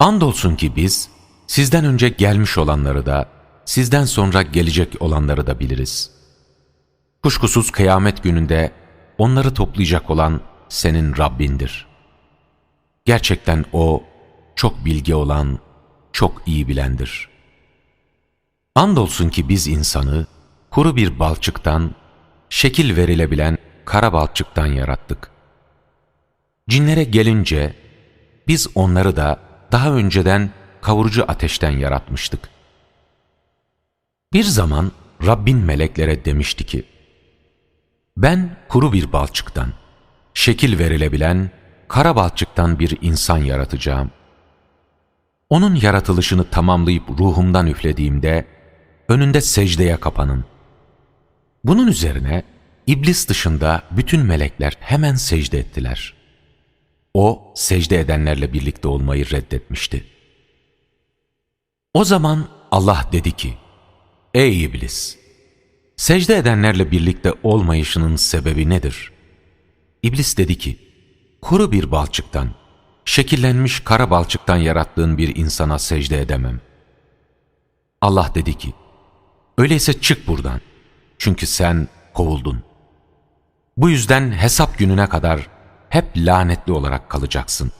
Andolsun ki biz sizden önce gelmiş olanları da sizden sonra gelecek olanları da biliriz. Kuşkusuz kıyamet gününde onları toplayacak olan senin Rabbindir. Gerçekten O çok bilge olan, çok iyi bilendir. Andolsun ki biz insanı kuru bir balçıktan, şekil verilebilen kara balçıktan yarattık. Cinlere gelince biz onları da daha önceden kavurucu ateşten yaratmıştık. Bir zaman Rabbin meleklere demişti ki, ben kuru bir balçıktan, şekil verilebilen kara balçıktan bir insan yaratacağım. Onun yaratılışını tamamlayıp ruhumdan üflediğimde, önünde secdeye kapanın. Bunun üzerine iblis dışında bütün melekler hemen secde ettiler. O, secde edenlerle birlikte olmayı reddetmişti. O zaman Allah dedi ki, Ey iblis! Secde edenlerle birlikte olmayışının sebebi nedir? İblis dedi ki, kuru bir balçıktan, şekillenmiş kara balçıktan yarattığın bir insana secde edemem. Allah dedi ki, öyleyse çık buradan. Çünkü sen kovuldun. Bu yüzden hesap gününe kadar hep lanetli olarak kalacaksın.